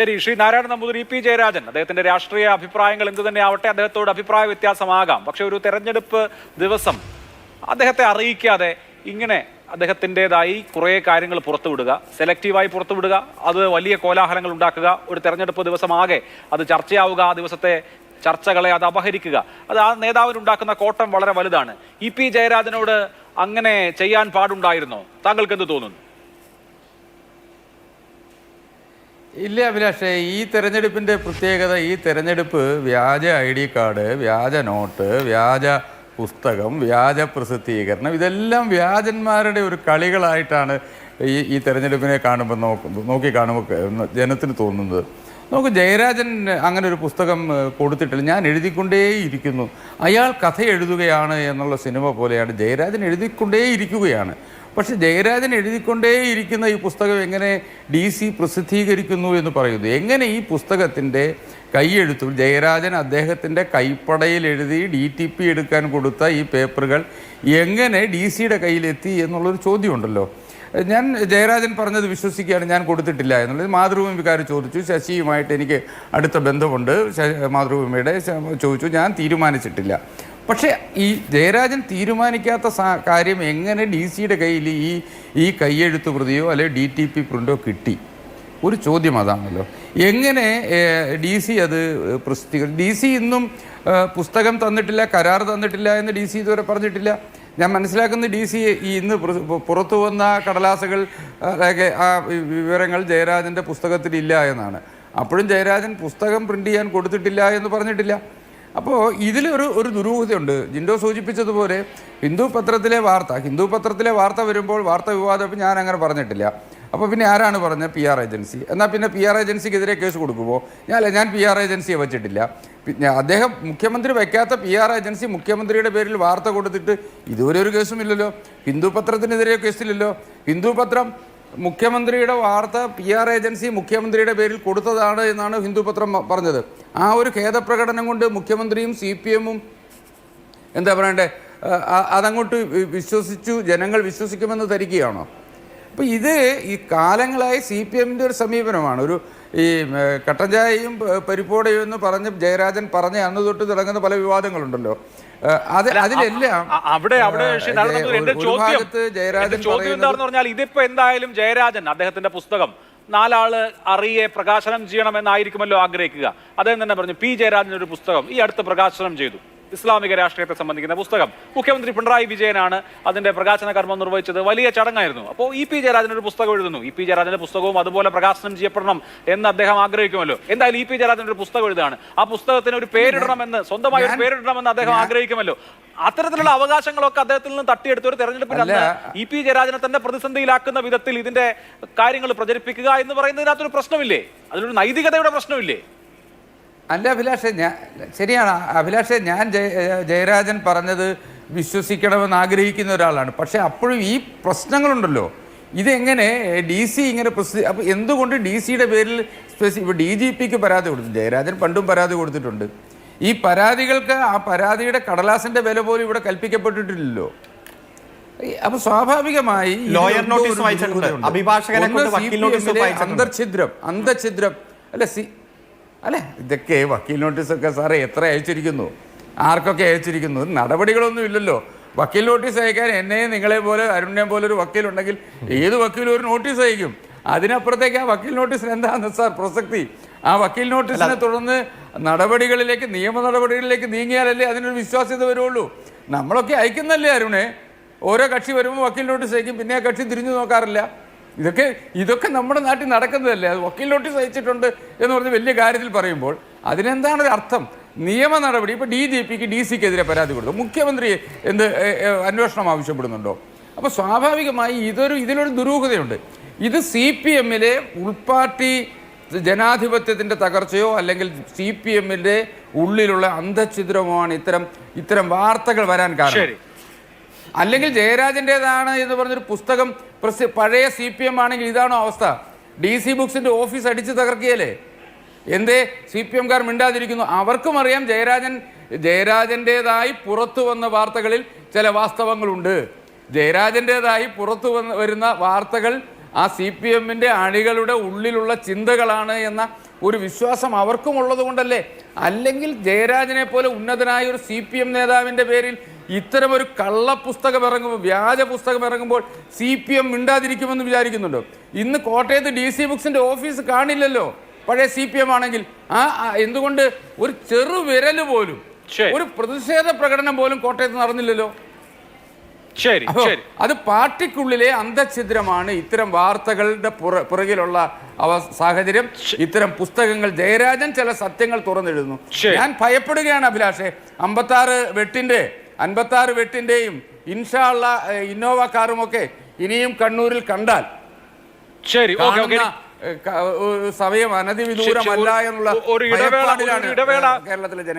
ശരി Shri Narayana Namboothiri E P Jayarajan. അദ്ദേഹത്തിന്റെ രാഷ്ട്രീയ അഭിപ്രായങ്ങൾ എന്ത് തന്നെ ആവട്ടെ അദ്ദേഹത്തോട് അഭിപ്രായ വ്യത്യാസമാകാം. പക്ഷെ ഒരു തെരഞ്ഞെടുപ്പ് ദിവസം അദ്ദേഹത്തെ അറിയിക്കാതെ ഇങ്ങനെ അദ്ദേഹത്തിന്റെതായി കുറേ കാര്യങ്ങൾ പുറത്തുവിടുക സെലക്റ്റീവായി പുറത്തുവിടുക അത് വലിയ കോലാഹലങ്ങൾ ഉണ്ടാക്കുക ഒരു തെരഞ്ഞെടുപ്പ് ദിവസമാകെ അത് ചർച്ചയാവുക ആ ദിവസത്തെ ചർച്ചകളെ അത് അപഹരിക്കുക. അത് ആ നേതാവിനുണ്ടാക്കുന്ന കോട്ടം വളരെ വലുതാണ്. ഇ പി ജയരാജനോട് അങ്ങനെ ചെയ്യാൻ പാടുണ്ടായിരുന്നോ? താങ്കൾക്ക് എന്ത് തോന്നുന്നു? ഇല്ല അഭിലാഷേ ഈ തെരഞ്ഞെടുപ്പിന്റെ പ്രത്യേകത ഈ തെരഞ്ഞെടുപ്പ് വ്യാജ ഐ ഡി കാർഡ് വ്യാജ നോട്ട് വ്യാജ പുസ്തകം വ്യാജ പ്രസിദ്ധീകരണം ഇതെല്ലാം വ്യാജന്മാരുടെ ഒരു കളികളായിട്ടാണ് ഈ ഈ തെരഞ്ഞെടുപ്പിനെ കാണുമ്പോൾ നോക്ക് നോക്കി കാണുമ്പോൾ ജനത്തിന് തോന്നുന്നത്. നമുക്ക് ജയരാജൻ അങ്ങനെ ഒരു പുസ്തകം കൊടുത്തിട്ടില്ല. ഞാൻ എഴുതിക്കൊണ്ടേയിരിക്കുന്നു. അയാൾ കഥ എഴുതുകയാണ് എന്നുള്ള സിനിമ പോലെയാണ്. ജയരാജൻ എഴുതിക്കൊണ്ടേയിരിക്കുകയാണ്. പക്ഷെ ജയരാജൻ എഴുതിക്കൊണ്ടേയിരിക്കുന്ന ഈ പുസ്തകം എങ്ങനെ ഡി സി പ്രസിദ്ധീകരിക്കുന്നു എന്ന് പറയുന്നു. എങ്ങനെ ഈ പുസ്തകത്തിന്റെ കൈയെഴുത്തു ജയരാജൻ അദ്ദേഹത്തിന്റെ കൈപ്പടയിൽ എഴുതി ഡി ടി പി എടുക്കാൻ കൊടുത്ത ഈ പേപ്പറുകൾ എങ്ങനെ ഡി സിയുടെ കയ്യിലെത്തി എന്നുള്ളൊരു ചോദ്യമുണ്ടല്ലോ. ഞാൻ ജയരാജൻ പറഞ്ഞത് വിശ്വസിക്കുകയാണ് ഞാൻ കൊടുത്തിട്ടില്ല എന്നുള്ളത്. മാതൃഭൂമിക്കാർ ചോദിച്ചു ശശിയുമായിട്ട് എനിക്ക് അടുത്ത ബന്ധമുണ്ട്. മാതൃഭൂമിയുടെ ചോദിച്ചു ഞാൻ തീരുമാനിച്ചിട്ടില്ല. പക്ഷേ ഈ ജയരാജൻ തീരുമാനിക്കാത്ത കാര്യം എങ്ങനെ ഡി സിയുടെ കയ്യിൽ ഈ ഈ കയ്യെഴുത്ത് പ്രതിയോ അല്ലെങ്കിൽ ഡി ടി പി പ്രിന്റോ കിട്ടി? ഒരു ചോദ്യം അതാണല്ലോ. എങ്ങനെ ഡി സി അത് പ്രസിദ്ധീകരിച്ചു ഡി സി ഇന്നും പുസ്തകം തന്നിട്ടില്ല കരാർ തന്നിട്ടില്ല എന്ന് ഡി സി ഇതുവരെ പറഞ്ഞിട്ടില്ല. ഞാൻ മനസ്സിലാക്കുന്ന ഡി സി ഈ ഇന്ന് പുറത്തു വന്ന കടലാസുകൾ ആ വിവരങ്ങൾ ജയരാജന്റെ പുസ്തകത്തിലില്ല എന്നാണ്. അപ്പോഴും ജയരാജൻ പുസ്തകം പ്രിന്റ് ചെയ്യാൻ കൊടുത്തിട്ടില്ല എന്ന് പറഞ്ഞിട്ടില്ല. അപ്പോൾ ഇതിലൊരു ഒരു ദുരൂഹതയുണ്ട്. ജിൻഡോ സൂചിപ്പിച്ചതുപോലെ ഹിന്ദു പത്രത്തിലെ വാർത്ത ഹിന്ദു പത്രത്തിലെ വാർത്ത വരുമ്പോൾ വാർത്ത വിവാദം ഞാൻ അങ്ങനെ പറഞ്ഞിട്ടില്ല. അപ്പോൾ പിന്നെ ആരാണ് പറഞ്ഞത് പി ആർ ഏജൻസി? എന്നാൽ പിന്നെ പി ആർ ഏജൻസിക്കെതിരെ കേസ് കൊടുക്കുമോ ഞാൻ ഞാൻ പി ആർ ഏജൻസിയെ വെച്ചിട്ടില്ല. അദ്ദേഹം മുഖ്യമന്ത്രി വയ്ക്കാത്ത പി ആർ ഏജൻസി മുഖ്യമന്ത്രിയുടെ പേരിൽ വാർത്ത കൊടുത്തിട്ട് ഇതുവരെ ഒരു കേസുമില്ലല്ലോ. ഹിന്ദു പത്രത്തിനെതിരെ കേസില്ലല്ലോ. ഹിന്ദു പത്രം മുഖ്യമന്ത്രിയുടെ വാർത്ത പി ആർ ഏജൻസി മുഖ്യമന്ത്രിയുടെ പേരിൽ കൊടുത്തതാണ് എന്നാണ് ഹിന്ദുപത്രം പറഞ്ഞത്. ആ ഒരു ഖേദപ്രകടനം കൊണ്ട് മുഖ്യമന്ത്രിയും സി പി എമ്മും എന്താ പറയണ്ടേ അതങ്ങോട്ട് വിശ്വസിച്ചു ജനങ്ങൾ വിശ്വസിക്കുമെന്ന് ധരിക്കുകയാണോ? അപ്പോൾ ഇത് ഈ കാലങ്ങളായി സി പി എമ്മിന്റെ ഒരു സമീപനമാണ്. ഒരു ഈ കട്ടഞ്ചായയും കട്ടൻ ചായയും പ- പരിപ്പോടയും എന്ന് പറഞ്ഞ് ജയരാജൻ പറഞ്ഞ അന്ന് തൊട്ട് തുടങ്ങുന്ന പല വിവാദങ്ങളുണ്ടല്ലോ. അത് അതിലെല്ലാം അവിടെ അവിടെ എന്റെ ചോദ്യം ചോദ്യം എന്താണെന്ന് പറഞ്ഞാൽ ഇതിപ്പോ എന്തായാലും ജയരാജൻ അദ്ദേഹത്തിന്റെ പുസ്തകം നാലാൾ അറിയെ പ്രകാശനം ചെയ്യണമെന്നായിരിക്കുമല്ലോ ആഗ്രഹിക്കുക. അദ്ദേഹം തന്നെ പറഞ്ഞു പി ജയരാജൻ ഒരു പുസ്തകം ഈ അടുത്ത് പ്രകാശനം ചെയ്തു. ഇസ്ലാമിക രാഷ്ട്രീയത്തെ സംബന്ധിക്കുന്ന പുസ്തകം. മുഖ്യമന്ത്രി പിണറായി വിജയനാണ് അതിന്റെ പ്രകാശന കർമ്മം നിർവഹിച്ചത്. വലിയ ചടങ്ങായിരുന്നു. അപ്പോൾ ഇ പി ജയരാജനൊരു ഒരു പുസ്തകം എഴുതുന്നു. ഇ പി ജയരാജന്റെ പുസ്തകവും അതുപോലെ പ്രകാശനം ചെയ്യപ്പെടണം എന്ന് അദ്ദേഹം ആഗ്രഹിക്കുമല്ലോ. എന്തായാലും ഇ പി ജയരാജൻ ഒരു പുസ്തകം എഴുതാണ്. ആ പുസ്തകത്തിന് ഒരു പേരിടണമെന്ന് സ്വന്തമായി ഒരു പേരിടണമെന്ന് അദ്ദേഹം ആഗ്രഹിക്കുമല്ലോ. അത്തരത്തിലുള്ള അവകാശങ്ങളൊക്കെ അദ്ദേഹത്തിൽ നിന്ന് തട്ടിയെടുത്ത് ഒരു തെരഞ്ഞെടുപ്പിൽ. അന്ന് ഇ പി ജയരാജനെ തന്നെ പ്രതിസന്ധിയിലാക്കുന്ന വിധത്തിൽ ഇതിന്റെ കാര്യങ്ങൾ പ്രചരിപ്പിക്കുക എന്ന് പറയുന്നതിനകത്തൊരു പ്രശ്നമില്ലേ? അതിലൊരു നൈതികതയുടെ പ്രശ്നമില്ലേ? അല്ല അഭിലാഷേ ഞാൻ ശരിയാണ്. അഭിലാഷേ ഞാൻ ജയരാജൻ പറഞ്ഞത് വിശ്വസിക്കണമെന്ന് ആഗ്രഹിക്കുന്ന ഒരാളാണ്. പക്ഷേ അപ്പോഴും ഈ പ്രശ്നങ്ങളുണ്ടല്ലോ. ഇതെങ്ങനെ ഡി സി ഇങ്ങനെ പ്രസിദ്ധി അപ്പോൾ എന്തുകൊണ്ട് ഡി സിയുടെ പേരിൽ സ്പെസി ഇപ്പോൾ ഡി ജി പിക്ക് പരാതി കൊടുത്തു. ജയരാജൻ പണ്ടും പരാതി കൊടുത്തിട്ടുണ്ട്. ഈ പരാതികൾക്ക് ആ പരാതിയുടെ കടലാസിന്റെ വില പോലും ഇവിടെ കൽപ്പിക്കപ്പെട്ടിട്ടില്ലല്ലോ. അപ്പോൾ അപ്പൊ സ്വാഭാവികമായി ലോയർ. അഭിഭാഷകനെ വായിച്ചിട്ടുണ്ട്. അന്തർഛിദ്രം അന്തഛിദ്രം അല്ല സി അല്ലെ? ഇതൊക്കെ വക്കീൽ നോട്ടീസൊക്കെ സാറേ എത്ര അയച്ചിരിക്കുന്നു? ആർക്കൊക്കെ അയച്ചിരിക്കുന്നു? നടപടികളൊന്നും ഇല്ലല്ലോ. വക്കീൽ നോട്ടീസ് അയക്കാൻ എന്നെ നിങ്ങളെ പോലെ അരുണിനെ പോലെ ഒരു വക്കീലുണ്ടെങ്കിൽ ഏത് വക്കീലും ഒരു നോട്ടീസ് അയക്കും. അതിനപ്പുറത്തേക്ക് ആ വക്കീൽ നോട്ടീസിന് എന്താണ് സാർ പ്രസക്തി? ആ വക്കീൽ നോട്ടീസിനെ തുടർന്ന് നടപടികളിലേക്ക് നിയമ നടപടികളിലേക്ക് നീങ്ങിയാലല്ലേ അതിനൊരു വിശ്വാസ്യത വരുള്ളൂ നമ്മളൊക്കെ അയക്കുന്നല്ലേ അരുണെ? ഓരോ കക്ഷി വരുമ്പോൾ വക്കീൽ നോട്ടീസ് അയക്കും പിന്നെ ആ കക്ഷി തിരിഞ്ഞു നോക്കാറില്ല. ഇതൊക്കെ ഇതൊക്കെ നമ്മുടെ നാട്ടിൽ നടക്കുന്നതല്ലേ? അത് വക്കീൽ നോട്ടീസ് അയച്ചിട്ടുണ്ട് എന്ന് പറഞ്ഞ് വലിയ കാര്യത്തിൽ പറയുമ്പോൾ അതിനെന്താണ് ഒരു അർത്ഥം? നിയമ നടപടി ഇപ്പോൾ ഡി ജി പിക്ക് ഡി സിക്കെതിരെ പരാതി കൊടുത്തു. മുഖ്യമന്ത്രി എന്ത് അന്വേഷണം ആവശ്യപ്പെടുന്നുണ്ടോ? അപ്പോൾ സ്വാഭാവികമായി ഇതൊരു ഇതിലൊരു ദുരൂഹതയുണ്ട്. ഇത് സി പി എമ്മിലെ ഉൾപാർട്ടി ജനാധിപത്യത്തിന്റെ തകർച്ചയോ അല്ലെങ്കിൽ സി പി എമ്മിന്റെ ഉള്ളിലുള്ള അന്ധഛിദ്രമോ ആണ് ഇത്തരം ഇത്തരം വാർത്തകൾ വരാൻ കാരണം. അല്ലെങ്കിൽ ജയരാജന്റെതാണ് എന്ന് പറഞ്ഞൊരു പുസ്തകം പ്രസി പഴയ സി പി എം ആണെങ്കിൽ ഇതാണോ അവസ്ഥ. ഡി സി ബുക്സിന്റെ ഓഫീസ് അടിച്ച് തകർക്കിയല്ലേ എന്തേ? സി പി എംകാർ മിണ്ടാതിരിക്കുന്നു. അവർക്കും അറിയാം ജയരാജൻ ജയരാജന്റെതായി പുറത്തു വന്ന വാർത്തകളിൽ ചില വാസ്തവങ്ങളുണ്ട്. ജയരാജന്റെതായി പുറത്തു വന്ന് വരുന്ന വാർത്തകൾ ആ സി പി എമ്മിന്റെ അണികളുടെ ഉള്ളിലുള്ള ചിന്തകളാണ് എന്ന ഒരു വിശ്വാസം അവർക്കും ഉള്ളത് കൊണ്ടല്ലേ? അല്ലെങ്കിൽ ജയരാജനെ പോലെ ഉന്നതനായ ഒരു സി പി എം നേതാവിന്റെ പേരിൽ ഇത്തരം ഒരു കള്ള പുസ്തകം ഇറങ്ങുമ്പോൾ വ്യാജ പുസ്തകം ഇറങ്ങുമ്പോൾ സി പി എം മിണ്ടാതിരിക്കുമെന്ന് വിചാരിക്കുന്നുണ്ടോ. ഇന്ന് കോട്ടയത്ത് ഡി സി ബുക്സിന്റെ ഓഫീസ് കാണില്ലല്ലോ. പഴയ സി പി എം ആണെങ്കിൽ. ആ ആ, എന്തുകൊണ്ട് ഒരു ചെറു വിരൽ പോലും ഒരു പ്രതിഷേധ പ്രകടനം പോലും കോട്ടയത്ത് നടന്നില്ലല്ലോ? ശരി ശരി. അത് പാർട്ടിക്കുള്ളിലെ അന്തഛിദ്രമാണ് ഇത്തരം വാർത്തകളുടെ പുറ- പുറകിലുള്ള അവ സാഹചര്യം. ഇത്തരം പുസ്തകങ്ങൾ ജയരാജൻ ചില സത്യങ്ങൾ തുറന്നെഴുതുന്നു. ഞാൻ ഭയപ്പെടുകയാണ് അഭിലാഷെ. അമ്പത്തി ആറ് വെട്ടിന്റെ അൻപത്തി ആറ് വെട്ടിന്റെയും ഇൻഷാള്ള ഇന്നോവ കാറുമൊക്കെ ഇനിയും കണ്ണൂരിൽ കണ്ടാൽ ശരി സമയം അനധിവിദൂരമല്ല എന്നുള്ള കേരളത്തിലെ ജനങ്ങൾ.